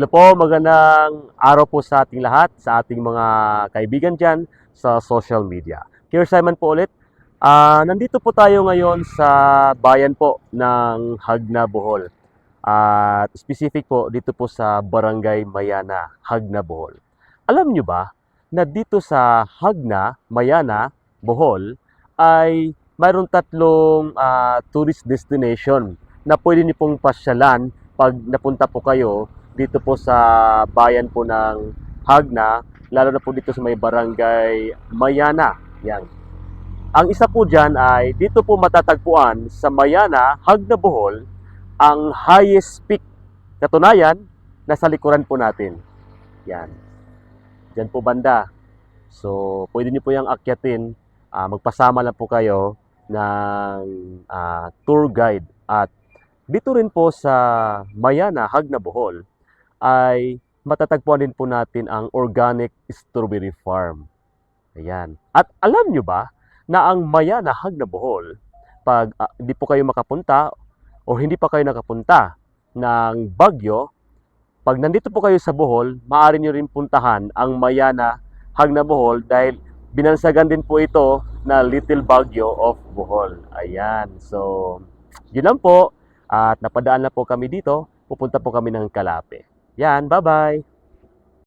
Hello po, magandang araw po sa ating lahat, sa ating mga kaibigan dyan sa social media. Kier Simon po ulit. Ah, nandito po tayo ngayon sa bayan po ng Hagna, Bohol. At specific po dito po sa Barangay Mayana, Hagna, Bohol. Alam nyo ba na dito sa Hagna, Mayana, Bohol ay mayroon tatlong ah, tourist destination na pwede niyo pong pasyalan pag napunta po kayo dito po sa bayan po ng Hagna, lalo na po dito sa may barangay Mayana. Yan. Ang isa po dyan ay dito po matatagpuan sa Mayana, Hagna, Bohol, ang highest peak. Katunayan, nasa likuran po natin. Yan. Diyan po banda. So, pwede niyo po yung akyatin. Ah, magpasama lang po kayo ng ah, tour guide. At dito rin po sa Mayana, Hagna, Bohol, ay matatagpuan din po natin ang organic strawberry farm. Ayan. At alam nyo ba na ang Mayana, Hagna, Bohol, pag ah, hindi po kayo makapunta o hindi pa kayo nakapunta ng Bagyo, pag nandito po kayo sa Bohol, maaari nyo rin puntahan ang Mayana, Hagna, Bohol dahil binansagan din po ito na Little Baguio of Bohol. Ayan. So, yun lang po. At napadaan na po kami dito. Pupunta po kami ng Kalape. Yan. Bye-bye.